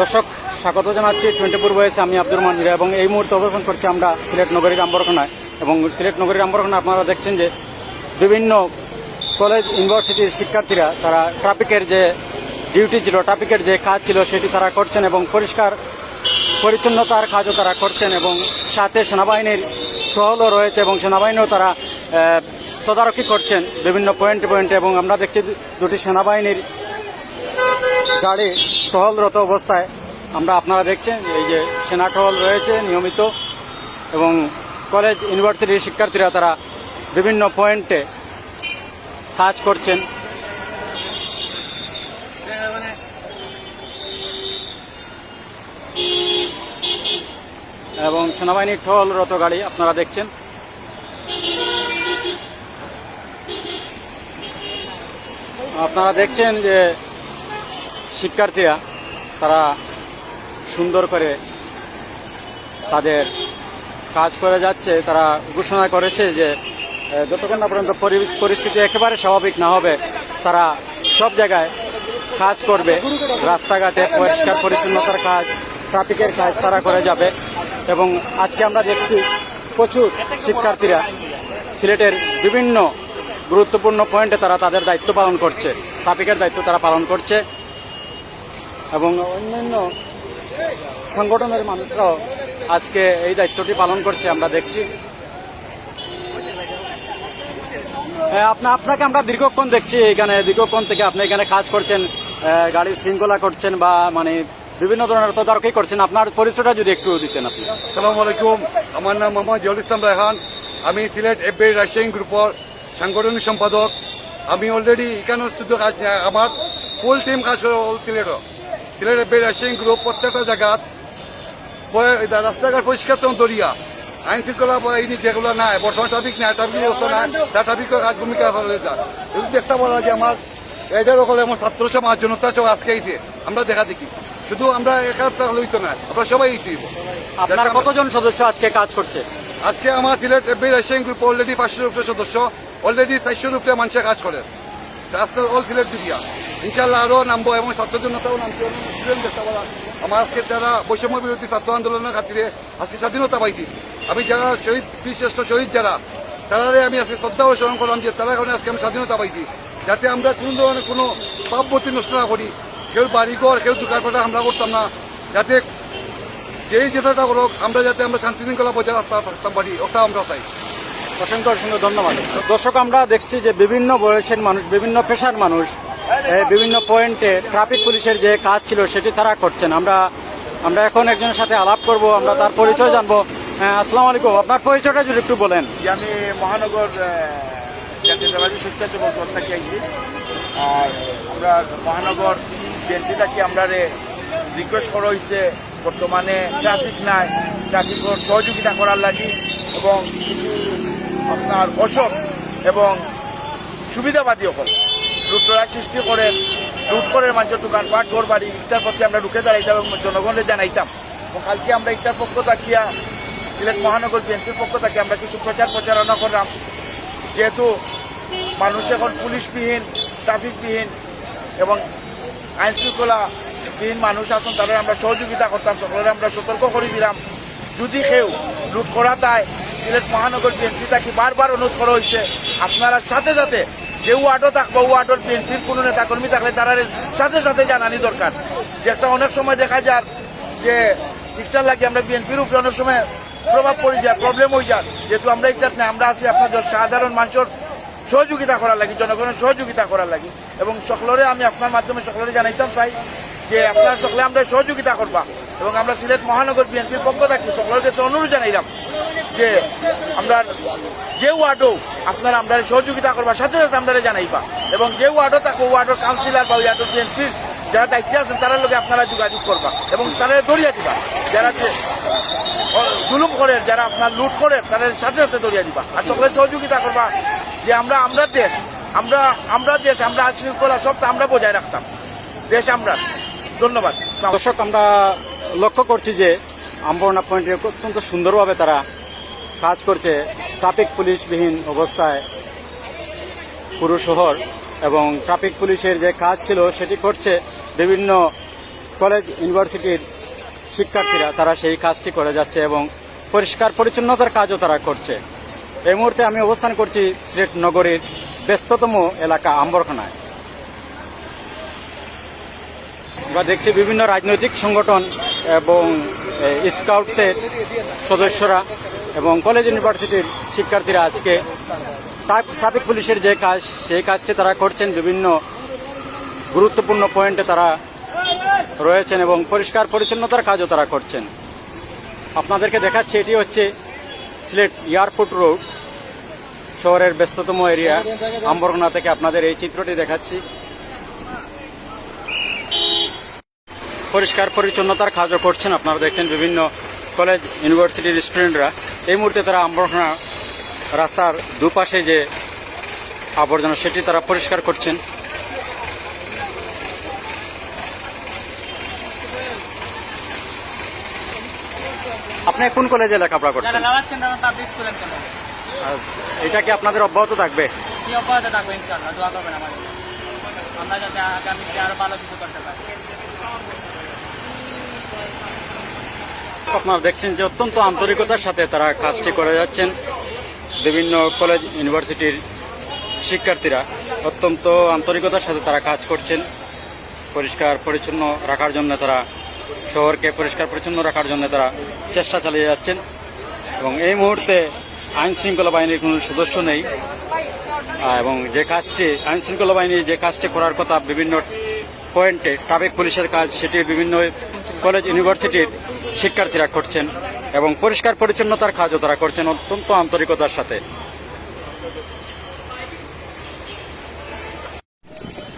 দর্শক, স্বাগত জানাচ্ছি টোয়েন্টি ফোর বয়েসে আমি আব্দুর রহমান হীরা এবং এই মুহূর্তে অবস্থান করছি আমরা সিলেট নগরীর আম্বরখানায়। এবং সিলেট নগরীর আম্বরখানায় আপনারা দেখছেন যে বিভিন্ন কলেজ ইউনিভার্সিটির শিক্ষার্থীরা তারা ট্রাফিকের যে ডিউটি ছিল ট্রাফিকের যে কাজ ছিল, সেটি তারা করছেন এবং পরিষ্কার পরিচ্ছন্নতার কাজও তারা করছেন এবং সাথে সেনাবাহিনীর টহলও রয়েছে এবং সেনাবাহিনীও তারা তদারকি করছেন বিভিন্ন পয়েন্টে পয়েন্টে এবং আমরা দেখছি দুটি সেনাবাহিনীর গাড়ি টহলরত অবস্থায় আমরা আপনারা দেখছেন এই যে সেনা টহল রয়েছে নিয়মিত এবং কলেজ ইউনিভার্সিটির শিক্ষার্থীরা তারা বিভিন্ন পয়েন্টে কাজ করছেন। এবং সেনাবাহিনীর টহলরত গাড়ি আপনারা দেখছেন। আপনারা দেখছেন যে শিক্ষার্থীরা তারা সুন্দর করে তাদের কাজ করে যাচ্ছে, তারা ঘোষণা করেছে যে যতক্ষণ না পর্যন্ত পরিবেশ পরিস্থিতি একেবারে স্বাভাবিক না হবে, তারা সব জায়গায় কাজ করবে। রাস্তাঘাটে পরিষ্কার পরিচ্ছন্নতার কাজ, ট্রাফিকের কাজ তারা করে যাবে এবং আজকে আমরা দেখছি প্রচুর শিক্ষার্থীরা সিলেটের বিভিন্ন গুরুত্বপূর্ণ পয়েন্টে তারা তাদের দায়িত্ব পালন করছে, ট্রাফিকের দায়িত্ব তারা পালন করছে। এবং অন্যান্য সংগঠনের মানুষরাও আজকে এই দায়িত্বটি পালন করছে, আমরা দেখছি। আপনা, আপনাকে আমরা দীর্ঘক্ষণ দেখছি এখানে, দীর্ঘক্ষণ থেকে আপনি এখানে কাজ করছেন গাড়ির শৃঙ্খলা করছেন বা মানে বিভিন্ন ধরনের তদারকি করছেন, আপনার পরিচয়টা যদি একটু দিতেন আপনি। সালাম আলাইকুম, আমার নাম মোহাম্মদ জহুল ইসলাম রায়হান, আমি সিলেট এফবি রাশিয়ান গ্রুপর সাংগঠনিক সম্পাদক। আমি অলরেডি এখানে শুধু কাজ আমার ফুল টিম কাজ করে সিলেটও। সিলেট এফবি রাশিয়ান গ্রুপ প্রত্যেকটা জায়গাত। রাস্তাঘাট পরিষ্কার তখন দরিয়া। আইন শৃঙ্খলা বা এই যেগুলো নাই। বর্তমান ট্রাফিক নাই ট্রাফিক ব্যবস্থা নাই। তা ট্রাফিকের কাজ ভূমিকা এগুলো দেখতে বলা যে আমার এটার ওখানে আমার ছাত্র সমাজ জনতা চৌ আজকে আইছে আমরা দেখা দেখি। শুধু আমরা একা লইতো না আমরা সবাই আইছি আপনার কতজন সদস্য আজকে কাজ করছে? আজকে আমার Sylhet FB Russian group already পাঁচশোর উপরে সদস্য অলরেডি চারশোর উপরে মানুষের কাজ করে। আজকে অল সিলেট দিবিয়া ইনশাল্লাহ আরও নামবো এবং ছাত্র জনতাও নামছে স্টুডেন্ট দেখতে পারা আমার আজকে যারা বৈষম্য বিরোধী ছাত্র আন্দোলনের খাতিরে আজকে স্বাধীনতা পাইছি, আমি যারা শহীদ, বিশিষ্ট শহীদ যারা, তারারে আমি আজকে শ্রদ্ধা ও স্মরণ করলাম যে তারা কারণে আজকে আমি স্বাধীনতা পাইছি। যাতে আমরা কোনো ধরনের কোনো পাপবর্তী নষ্ট না করি, কেউ বাড়িঘর, কেউ দোকানপাটা হামলা করতাম না, যাতে যেই যেটাটা করুক, আমরা যাতে আমরা শান্তি শৃঙ্খলা বজায় রাখতে থাকতাম পারি ওটা আমরা চাই। অসংখ্য অসংখ্য ধন্যবাদ। দর্শক, আমরা দেখছি যে বিভিন্ন বয়সের মানুষ, বিভিন্ন পেশার মানুষ বিভিন্ন পয়েন্টে ট্রাফিক পুলিশের যে কাজ ছিল সেটি তারা করছেন। আমরা আমরা এখন একজনের সাথে আলাপ করব, আমরা তার পরিচয় জানব। আসসালামু আলাইকুম। আপনার পরিচয়টা যদি একটু বলেন। আমি মহানগর জাতীয়তাবাদী স্বেচ্ছাসেবক থেকে আর আমরা মহানগর বিএনপি থাকি, আমরা রিকোয়েস্ট করা হয়েছে বর্তমানে ট্রাফিক নাই। ট্রাফিকের সহযোগিতা করার লাগি এবং আপনার অসৎ এবং সুবিধাবাদী হল। লুটরা সৃষ্টি করে, লুট করে মানুষের দোকানপাট ঘর বাড়ি ইটার প্রতি আমরা ঢুকে দাঁড়াইতাম এবং জনগণের জানাইতাম। এবং কালকে আমরা ইটার পক্ষ থাকিয়া সিলেট মহানগর বিএনপির পক্ষ থেকে আমরা কিছু প্রচার প্রচারণা করলাম। যেহেতু মানুষ এখন পুলিশবিহীন, ট্রাফিকবিহীন এবং আইন শৃঙ্খলা বিহীন মানুষ আছেন, তাদের আমরা সহযোগিতা করতাম, সকলের আমরা সতর্ক করে দিলাম। যদি কেউ লুট করা তাই, সিলেট মহানগর বিএনপি তাকে বারবার অনুরোধ করা হয়েছে। আপনারা সাথে সাথে যে ওয়ার্ডও থাকব ওয়ার্ডের বিএনপির কোনো নেতাকর্মী থাকলে তারা সাথে সাথে জানানি দরকার। যে একটা অনেক সময় দেখা যায় যে ইচ্ছার লাগে আমরা বিএনপির উপরে অনেক সময় প্রভাব পড়ে যায় প্রবলেম হয়ে যায়। যেহেতু আমরা এটা না আমরা আছি আপনাদের সাধারণ মানুষের সহযোগিতা করার লাগি, জনগণের সহযোগিতা করার লাগি। এবং সকলরে আমি আপনার মাধ্যমে সকলরে জানাইতাম চাই যে আপনার সকলে আমরা সহযোগিতা করবা। এবং আমরা সিলেট মহানগর বিএনপির পক্ষ থাকি, সকলের কাছে অনুরোধ জানাইলাম। যে আমরা যে ওয়ার্ডও আপনারা আমরা সহযোগিতা করবা সাথে সাথে আমরা জানাইবা। এবং যে ওয়ার্ডও থাকব ওয়ার্ডের কাউন্সিলর বা ওয়ার্ডের বিএনপির যারা দায়িত্বে আছেন তারা লোকে আপনারা যোগাযোগ করবা এবং তারা দরিয়া দিবা। যারা জুলুম করে, যারা আপনার লুট করে, তাদের সাথে সাথে দরিয়া দিবা। আর সকলে সহযোগিতা করবা যে আমরা আমরা দেশ, আমরা আমরা দেশ, আমরা আইন শৃঙ্খলা সবটা আমরা বজায় রাখতাম। দেশ আমরা। ধন্যবাদ। দর্শক, আমরা লক্ষ্য করছি যে আম্বরনা পয়েন্টে অত্যন্ত সুন্দরভাবে তারা কাজ করছে ট্রাফিক পুলিশবিহীন অবস্থায় পুরো শহর এবং ট্রাফিক পুলিশের যে কাজ ছিল সেটি করছে বিভিন্ন কলেজ, ইউনিভার্সিটির শিক্ষার্থীরা। তারা সেই কাজটি করে যাচ্ছে এবং পরিষ্কার পরিচ্ছন্নতার কাজও তারা করছে। এই মুহূর্তে আমি অবস্থান করছি সিলেট নগরীর ব্যস্ততম এলাকা আম্বরখানায়। আমরা দেখছি বিভিন্ন রাজনৈতিক সংগঠন এবং স্কাউটসের সদস্যরা এবং কলেজ ইউনিভার্সিটির শিক্ষার্থীরা আজকে ট্রা- ট্রাফিক পুলিশের যে কাজ, সেই কাজটি তারা করছেন। বিভিন্ন গুরুত্বপূর্ণ পয়েন্টে তারা রয়েছেন এবং পরিষ্কার পরিচ্ছন্নতার কাজও তারা করছেন। আপনাদেরকে দেখাচ্ছি, এটি হচ্ছে সিলেট এয়ারপোর্ট রোড, শহরের ব্যস্ততম এরিয়া। আম্বরগোনা থেকে আপনাদের এই চিত্রটি দেখাচ্ছি। পরিষ্কার পরিচ্ছন্নতার কাজও করছেন। আপনারা দেখছেন বিভিন্ন কলেজ, ইউনিভার্সিটির স্টুডেন্টরা। এই মুহূর্তে তারা আম্বরখানা রাস্তার দুপাশে যে আবর্জনা সেটি তারা পরিষ্কার করছেন। আপনি কোন কলেজে লেখাপড়া করছেন? আচ্ছা, এটা কি আপনাদের অব্যাহত থাকবে? অব্যাহত থাকবে ইনশাআল্লাহ দোয়া করবেন আমাদের। আমরা যাতে আগামীতে আরও ভালো কিছু করতে পারি। আপনারা দেখছেন যে অত্যন্ত আন্তরিকতার সাথে তারা কাজটি করে যাচ্ছেন। বিভিন্ন কলেজ ইউনিভার্সিটির শিক্ষার্থীরা অত্যন্ত আন্তরিকতার সাথে তারা কাজ করছেন। পরিষ্কার, পরিচ্ছন্ন রাখার জন্য তারা শহরকে পরিষ্কার, পরিচ্ছন্ন রাখার জন্য তারা চেষ্টা চালিয়ে যাচ্ছেন এবং এই মুহূর্তে আইন শৃঙ্খলা বাহিনীর কোনো সদস্য নেই। এবং যে কাজটি, আইন শৃঙ্খলা বাহিনী যে কাজটি করার কথা বিভিন্ন পয়েন্টে, ট্রাফিক পুলিশের কাজ, সেটি বিভিন্ন কলেজ ইউনিভার্সিটির শিক্ষার্থীরা করছেন এবং পরিষ্কার পরিচ্ছন্নতার কাজও তারা করছেন অত্যন্ত আন্তরিকতার সাথে।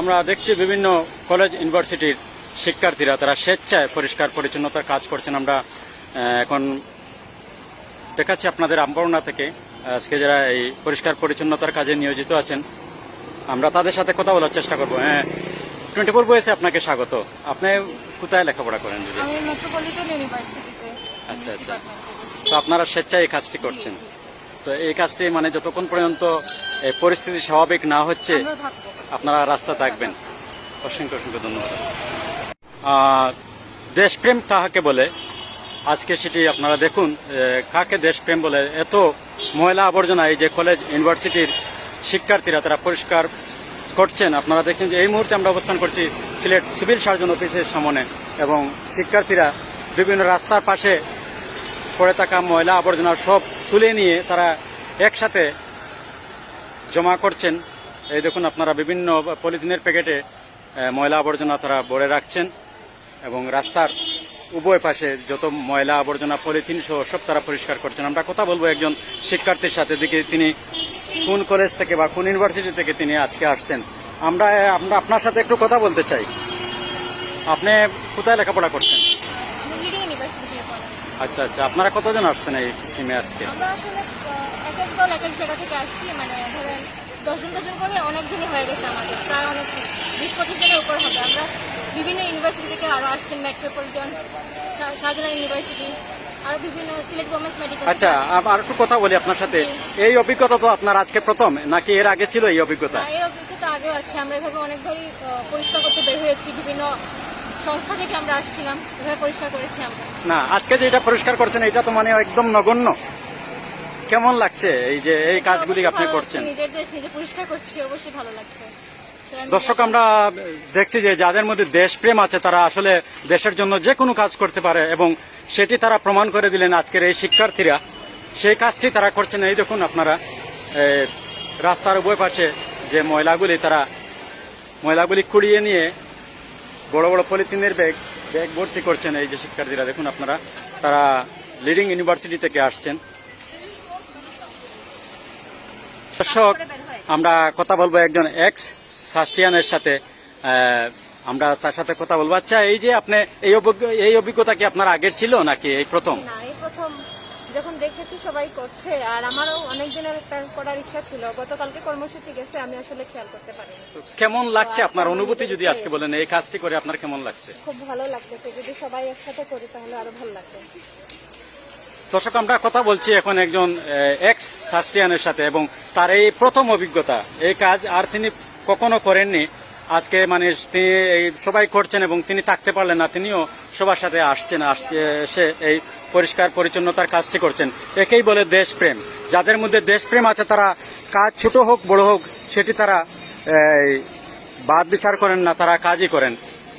আমরা দেখছি বিভিন্ন কলেজ, ইউনিভার্সিটির শিক্ষার্থীরা তারা স্বেচ্ছায় পরিষ্কার পরিচ্ছন্নতার কাজ করছেন। আমরা এখন দেখাচ্ছি আপনাদের আম্বরণা থেকে। আজকে যারা এই পরিষ্কার পরিচ্ছন্নতার কাজে নিয়োজিত আছেন, আমরা তাদের সাথে কথা বলার চেষ্টা করব। হ্যাঁ টোয়েন্টি ফোর বয়েসে আপনাকে স্বাগত। আপনি কোথায় লেখাপড়া করেন যদি আমি মেট্রোপলিটন ইউনিভার্সিটিতে আচ্ছা, আচ্ছা। তো আপনারা স্বেচ্ছায় এই কাজটি করছেন। তো এই কাজটি মানে যতক্ষণ পর্যন্ত এই পরিস্থিতি স্বাভাবিক না হচ্ছে আপনারা রাস্তা থাকবেন। অসংখ্য অসংখ্য ধন্যবাদ। দেশপ্রেম কাহাকে বলে? আজকে সেটি আপনারা দেখুন কাকে দেশপ্রেম বলে? এত ময়লা আবর্জনা এই যে কলেজ ইউনিভার্সিটির শিক্ষার্থীরা তারা পরিষ্কার করছেন, আপনারা দেখছেন যে এই মুহূর্তে আমরা অবস্থান করছি সিলেট সিভিল সার্জন অফিসের সামনে এবং শিক্ষার্থীরা বিভিন্ন রাস্তার পাশে পড়ে থাকা ময়লা আবর্জনা সব তুলে নিয়ে তারা একসাথে জমা করছেন। এই দেখুন আপনারা বিভিন্ন পলিথিনের প্যাকেটে ময়লা আবর্জনা তারা ভরে রাখছেন এবং রাস্তার উভয় পাশে যত ময়লা আবর্জনা, পলিথিন সহ সব তারা পরিষ্কার করছেন। আমরা কথা বলব একজন শিক্ষার্থীর সাথে দেখি তিনি কোন কলেজ থেকে বা কোন ইউনিভার্সিটি থেকে তিনি আজকে আসছেন? আমরা আমরা আপনার সাথে একটু কথা বলতে চাই। আপনি কোথায় লেখাপড়া করছেন? আচ্ছা আচ্ছা। আপনারা কতজন আসছেন এই টিমে আজকে? মানে বিভিন্ন ইউনিভার্সিটি থেকে আরও আসছেন। মেট্রোপলিটন শাহজালাল ইউনিভার্সিটি আরও বিভিন্ন সিলেট গভর্নমেন্ট মেডিকেল আচ্ছা আর একটু কথা বলি আপনার সাথে। এই অভিজ্ঞতা তো আপনার আজকে প্রথম নাকি এর আগে ছিল এই অভিজ্ঞতা? এর অভিজ্ঞতা আগেও আছে। আমরা এভাবে অনেকবারই পরিষ্কার করতে বের হয়েছি। বিভিন্ন সংস্থা থেকে আমরা আসছিলাম এভাবে পরিষ্কার করেছি আমরা। না আজকে যে এটা পরিষ্কার করছেন এটা তো মানে একদম নগণ্য। কেমন লাগছে এই যে এই কাজগুলি আপনি করছেন? নিজের দেশ নিজে পরিষ্কার করছি অবশ্যই ভালো লাগছে। দর্শক আমরা দেখছি যে যাদের মধ্যে দেশপ্রেম আছে তারা আসলে দেশের জন্য যে কোনো কাজ করতে পারে এবং সেটি তারা প্রমাণ করে দিলেন আজকের এই শিক্ষার্থীরা। সেই কাজটি তারা করছেন, এই দেখুন আপনারা রাস্তার উভয় পাশে যে ময়লাগুলি তারা, ময়লাগুলি কুড়িয়ে নিয়ে বড় বড় পলিথিনের ব্যাগ ব্যাগ ভর্তি করছেন এই যে শিক্ষার্থীরা, দেখুন আপনারা, তারা লিডিং ইউনিভার্সিটি থেকে আসছেন। দর্শক, আমরা কথা বলব একজন এক্স সাস্টিয়ানের সাথে আমরা তার সাথে কথা বলব। আচ্ছা এই যে আপনি এই এই অভিজ্ঞতা কি আপনার আগের ছিল নাকি এই প্রথম? না এই প্রথম যখন দেখেছি সবাই করছে আর আমারও অনেক দিনের প্ল্যান করার ইচ্ছা ছিল। গতকালকে কর্মসূচি গেছে আমি আসলে খেয়াল করতে পারিনি। তো কেমন লাগছে আপনার অনুভূতি যদি আজকে বলেন এই কাজটি করে আপনার কেমন লাগছে? খুব ভালো লাগতেছে। যদি সবাই একসাথে করি তাহলে আরও ভালো লাগবে। দর্শক আমরা কথা বলছি এখন একজন এক্স সাস্টিয়ানের সাথে এবং তার এই প্রথম অভিজ্ঞতা এই কাজ আর তিনি কখনো করেননি। আজকে মানে তিনি এই সবাই করছেন এবং তিনি থাকতে পারলেন না, তিনিও সবার সাথে আসছেন, আসছে, এসে এই পরিষ্কার পরিচ্ছন্নতার কাজটি করছেন। একেই বলে দেশপ্রেম। যাদের মধ্যে দেশপ্রেম আছে তারা কাজ ছোট হোক, বড় হোক, সেটি তারা বাদ বিচার করেন না, তারা কাজই করেন।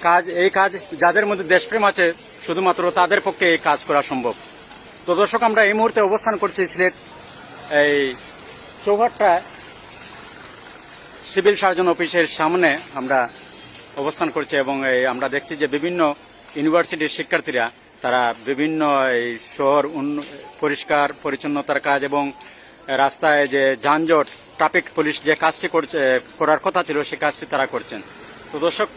কাজ, এই কাজ, যাদের মধ্যে দেশপ্রেম আছে, শুধুমাত্র তাদের পক্ষে এই কাজ করা সম্ভব। তো দর্শক, আমরা এই মুহূর্তে অবস্থান করছি সিলেট, এই চৌহাট্টায়। সিভিল সার্জন অফিসের সামনে আমরা অবস্থান করছি এবং আমরা দেখছি যে বিভিন্ন ইউনিভার্সিটির শিক্ষার্থীরা, তারা বিভিন্ন এই শহর পরিষ্কার, পরিচ্ছন্নতার কাজ এবং রাস্তায় যে যানজট, ট্রাফিক পুলিশ যে কাজটি করছে, করার কথা ছিল, সে কাজটি তারা করছেন। তো দর্শক,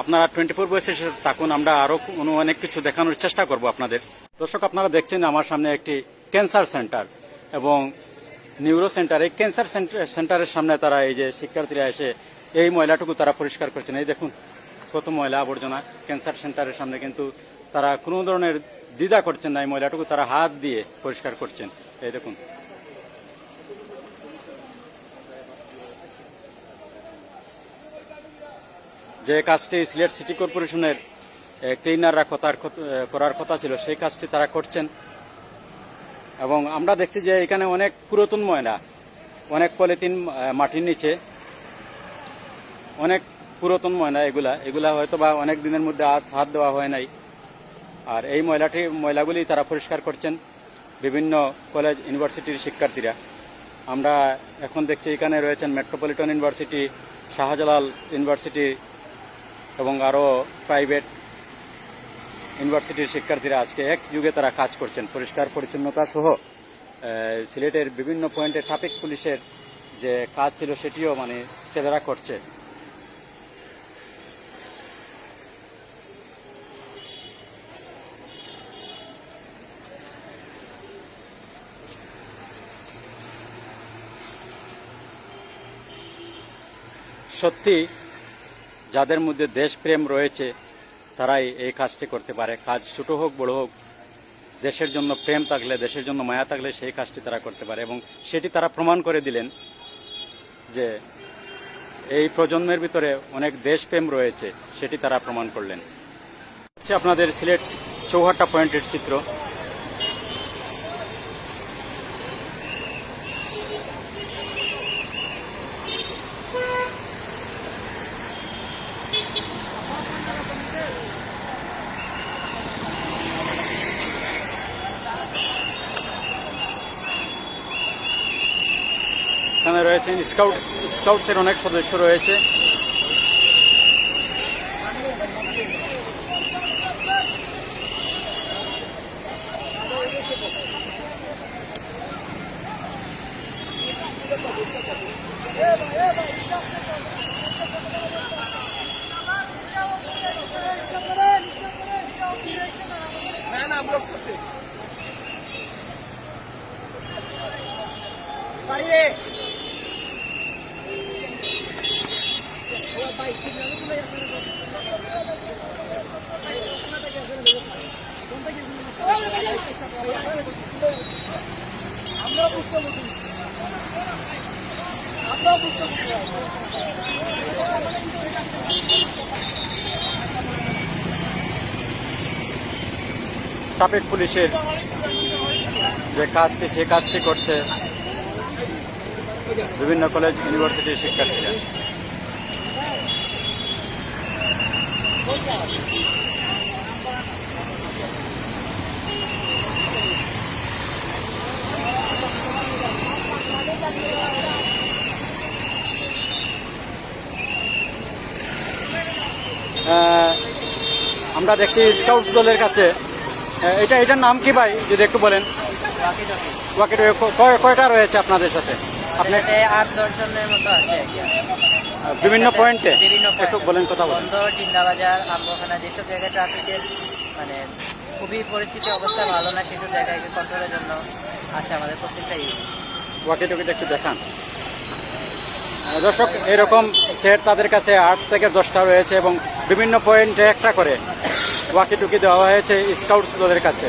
আপনারা টোয়েন্টি ফোর বয়সের সাথে থাকুন, আমরা আরও কোনো অনেক কিছু দেখানোর চেষ্টা করব আপনাদের। দর্শক, আপনারা দেখছেন আমার সামনে একটি ক্যান্সার সেন্টার এবং নিউরো সেন্টার ক্যান্সার সেন্টার- সেন্টারের সামনে তারা এই যে শিক্ষার্থীরা এসে এই ময়লাটুকু তারা পরিষ্কার করছেন এই দেখুন কত ময়লা আবর্জনা, ক্যান্সার সেন্টারের সামনে কিন্তু তারা কোনো ধরনের দ্বিধা করছেন না, এই ময়লাটুকু তারা হাত দিয়ে পরিষ্কার করছেন। এই দেখুন। যে কাজটি সিলেট সিটি কর্পোরেশনের ক্লিনাররা করার কথা ছিল, সেই কাজটি তারা করছেন। এবং আমরা দেখছি যে এখানে অনেক পুরাতন ময়লা, অনেক পলিথিন মাটির নিচে, অনেক পুরাতন ময়লা এগুলা। এগুলা হয়তো বা অনেক দিনের মধ্যে হাত দেওয়া হয় নাই। আর এই ময়লাটি, ময়লাগুলি তারা পরিষ্কার করছেন বিভিন্ন কলেজ ইউনিভার্সিটির শিক্ষার্থীরা। আমরা এখন দেখছি এখানে রয়েছেন মেট্রোপলিটন ইউনিভার্সিটি শাহজালাল ইউনিভার্সিটি এবং আরও প্রাইভেট ইউনিভার্সিটির শিক্ষার্থীরা আজকে এক যুগে তারা কাজ করছেন। পরিষ্কার পরিচ্ছন্নতা সহ সিলেটের বিভিন্ন পয়েন্টে ট্রাফিক পুলিশের যে কাজ ছিল সেটিও মানে ছেলেরা করছে। সত্যি, যাদের মধ্যে দেশপ্রেম রয়েছে তারাই এই কাজটি করতে পারে। কাজ ছোট হোক, বড় হোক, দেশের জন্য প্রেম থাকলে, দেশের জন্য মায়া থাকলে সেই কাজটি তারা করতে পারে এবং সেটি তারা প্রমাণ করে দিলেন যে এই প্রজন্মের ভিতরে অনেক দেশপ্রেম রয়েছে, সেটি তারা প্রমাণ করলেন। হচ্ছে আপনাদের সিলেট চৌহাট্টা পয়েন্টের চিত্র। রয়েছেন স্কাউটস স্কাউটসের অনেক সদস্য রয়েছে ট্রাফিক পুলিশের যে কাজটি সে কাজটি করছে বিভিন্ন কলেজ ইউনিভার্সিটির শিক্ষার্থীরা। আমরা দেখছি স্কাউটস দলের কাছে। এটা এটার নাম কি ভাই? যদি একটু বলেন। ওয়াকি কয়টা রয়েছে আপনাদের সাথে? আপনি আট দশ জনের মতো আছে বিভিন্ন পয়েন্টে একটু বলেন কথা বলেন। বন্দর টিন্দাবাজার আম্বখানা যেসব জায়গায় ট্রাফিকের মানে খুবই পরিস্থিতি অবস্থা ভালো না সেসব জায়গায় কন্ট্রোলের জন্য আছে আমাদের প্রত্যেকটা ইউনিট ওয়াকি টুকিটা একটু দেখান। দর্শক এরকম সেট তাদের কাছে আট থেকে দশটা রয়েছে এবং বিভিন্ন পয়েন্টে একটা করে। ওয়াকি টুকি দেওয়া হয়েছে স্কাউটস দলের কাছে।